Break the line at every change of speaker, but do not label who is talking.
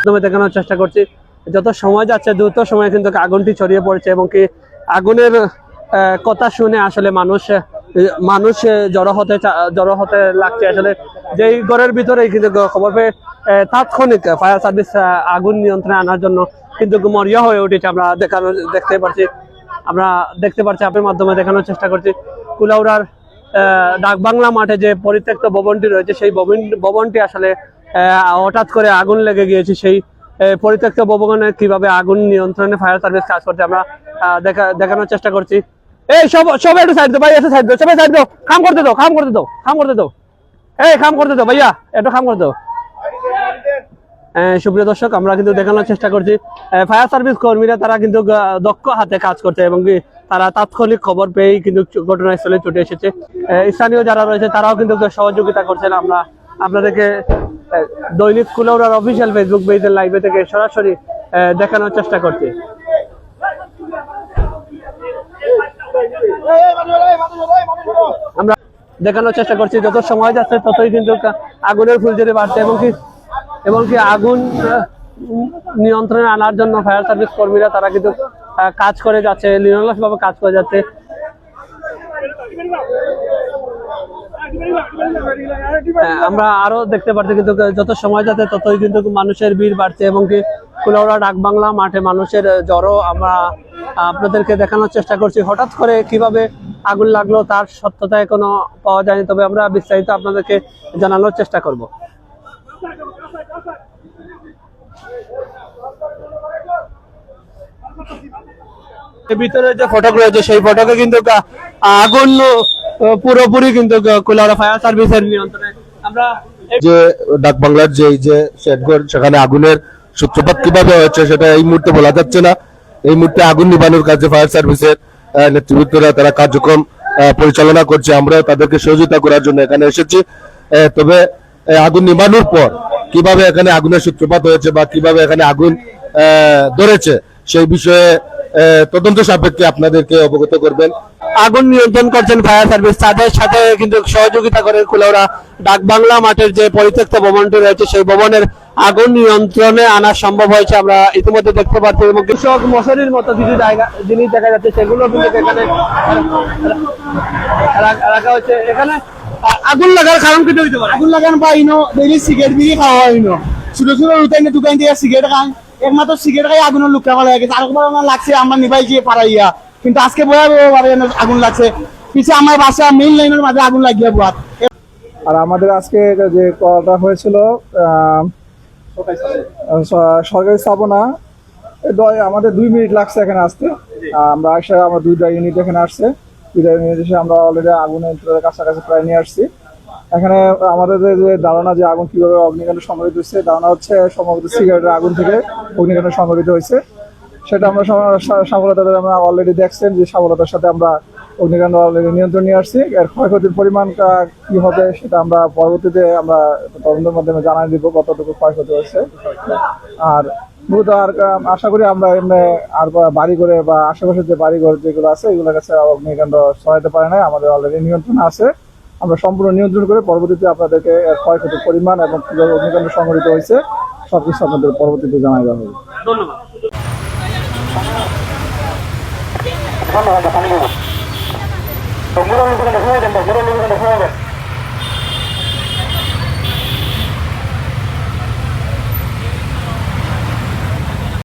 মাধ্যমে দেখানোর চেষ্টা করছি। যত সময় যাচ্ছে, দ্রুত সময়ে কিন্তু আগুনটি ছড়িয়ে পড়েছে এবং কি আগুনের কথা শুনে আসলে মানুষ মানুষ জড়ো হতে জড়ো হতে লাগছে। আসলে যেই ঘরের ভিতরে কিন্তু খবর পেয়ে তাৎক্ষণিক ফায়ার সার্ভিস আগুন নিয়ন্ত্রণে আনার জন্য কিন্তু মরিয়া হয়ে উঠেছে। আমরা দেখানো দেখতে পারছি, আমরা দেখতে পারছি আপনার মাধ্যমে দেখানোর চেষ্টা করছি। কুলাউড়ার ডাকবাংলা মাঠে যে পরিত্যক্ত ভবনটি রয়েছে, সেই ভবন, ভবনটি আসলে হঠাৎ করে আগুন লেগে গিয়েছে, সেই পরিত্যক্ত ভবনে কীভাবে আগুন নিয়ন্ত্রণে ফায়ার সার্ভিস কাজ করছে আমরা দেখা, দেখানোর চেষ্টা করছি। এই, সব সব একটু সাইড দাও, ভাই, একটু সাইড দাও, সবাই সাইড দাও কাম করতে দাও কাম করতে দাও কাম করতে দাও। এই কাম করতে দাও, ভাইয়া, একটু কাম করতে দাও। সুপ্রিয় দর্শক, আমরা কিন্তু দেখানোর চেষ্টা করছি। ফায়ার সার্ভিস কর্মীরা তারা কিন্তু দক্ষ হাতে কাজ করছে এবং তারা তাৎক্ষণিক খবর পেয়েই কিন্তু ঘটনাস্থলে ছুটে এসেছে। স্থানীয় যারা রয়েছে তারাও কিন্তু সহযোগিতা করছেন। আমরা, আপনাদেরকে দৈনিক কুলৌরার অফিসিয়াল ফেসবুক পেজের লাইভে থেকে সরাসরি দেখানোর চেষ্টা করছি। আমরা দেখানোর চেষ্টা করছি, যত সময় যাচ্ছে ততই কিন্তু আগুনের ফুলঝুরি বাড়ছে, এবং কি এবং কি আগুন নিয়ন্ত্রণে আনার জন্য ফায়ার সার্ভিস কর্মীরা তারা কিন্তু কাজ করে যাচ্ছে নিরলস ভাবে কাজ করে যাচ্ছে হ্যাঁ, আমরা আরও দেখতে পারছি কিন্তু যত সময় যাচ্ছে ততই কিন্তু মানুষের ভিড় বাড়ছে এবং কি কুলাউড়া, ডাকবাংলা মাঠে মানুষের জড়ো আমরা আপনাদেরকে দেখানোর চেষ্টা করছি। হঠাৎ করে কীভাবে আগুন লাগল তার সত্যতা এখনও পাওয়া যায়নি, তবে আমরা বিস্তারিত আপনাদেরকে জানানোর চেষ্টা করব। ভিতরে যে ফটক রয়েছে, সেই ফটকে কিন্তু আগুন পুরোপুরি কিন্তু কুলাউড়া ফায়ার সার্ভিসের নিয়ন্ত্রণে। আমরা
যে ডাক বাংলার যে যে শেডঘর সেখানে আগুনের সূত্রপাত কীভাবে হয়েছে সেটা এই মুহূর্তে বলা যাচ্ছে না। এই মুহূর্তে আগুন নিবানোর কাজে ফায়ার সার্ভিসের আহ, নেতৃবৃন্দরা তারা কার্যক্রম পরিচালনা করছে। আমরা তাদেরকে সহযোগিতা করার জন্য এখানে এসেছি। তবে আগুন নিবানোর পর কীভাবে এখানে আগুনের সূত্রপাত হয়েছে বা কীভাবে এখানে আগুন ধরেছে সেই বিষয়ে তদন্ত সাপেক্ষে আপনাদেরকে অবগত করবেন।
আগুন নিয়ন্ত্রণ করছেন ফায়ার সার্ভিস। তাদের সাথে কিন্তু সহযোগিতা করে কুলাউড়া ডাকবাংলা মাঠের যে পরিত্যক্ত ভবনটি রয়েছে সেই ভবনের আগুন নিয়ন্ত্রণে আনা সম্ভব হয়েছে আমরা ইতিমধ্যে দেখতে পাচ্ছি এবং কৃষক মশারির মতো কিছু জায়গা জিনিস দেখা যাচ্ছে সেগুলো কিন্তু এখানে রাখা হচ্ছে এখানে আগুন লাগার কারণ কিন্তু হইতে পারে।
আগুন লাগান পাইনো ডেইলি সিগারেট বিড়ি খাওয়া হইনো ছোট ছোট রুটাই দোকান দিয়ে সিগারেট খান একমাত্র সিগারেট খাই, আগুনের লুকা করা গেছে। আর আমার লাগছে, আমার নিবাই গিয়ে পারাইয়া। কিন্তু আজকে পারে আগুন লাগছে। পিছে আমার বাসা মেইন লাইনের মাঝে আগুন লাগিয়ে বুয়াত।
আর আমাদের আজকে যে কলটা হয়েছিল সরকারি স্থাপনা আমাদের দুই মিনিট লাগছে এখানে আসতে। আমরা আসে আমরা দুইটা ইউনিট এখানে আসছে। দুইটা ইউনিট এসে আমরা অলরেডি আগুনের কাছাকাছি প্রায় নিয়ে আসছি। এখানে আমাদের যে- ধারণা যে আগুন কীভাবে অগ্নিকাণ্ড সংঘটিত হচ্ছে ধারণা হচ্ছে সম্ভবত সিগারেটের আগুন থেকে অগ্নিকাণ্ড সংঘটিত হয়েছে। সেটা আমরা সা- সা- সফলতা আমরা অলরেডি দেখছেন যে সফলতার সাথে আমরা অগ্নিকাণ্ড অলরেডি নিয়ন্ত্রণ নিয়ে আসছি। এর ক্ষয়ক্ষতির পরিমাণ কা- হবে সেটা আমরা পরবর্তীতে আমরা তদন্তের মাধ্যমে জানাই দিব কতটুকু ক্ষয়ক্ষতি হয়েছে। আর মূলত আর আশা করি আমরা এমনি আর বাড়ি করে বা আশেপাশের যে বাড়ি ঘর যেগুলো আছে, এগুলোর কাছে অগ্নিকাণ্ড ছড়াইতে পারে না আমাদের অলরেডি নিয়ন্ত্রণ আছে। আমরা সম্পূর্ণ নিয়ন্ত্রণ করে পরবর্তীতে আপনাদেরকে এর ক্ষয়ক্ষতির পরিমাণ এবং কীভাবে অগ্নিকাণ্ড সংঘটিত হয়েছে সবকিছু আপনাদের পরবর্তীতে জানাই দেওয়া হবে।
ধন্যবাদ।
ধন্যবাদ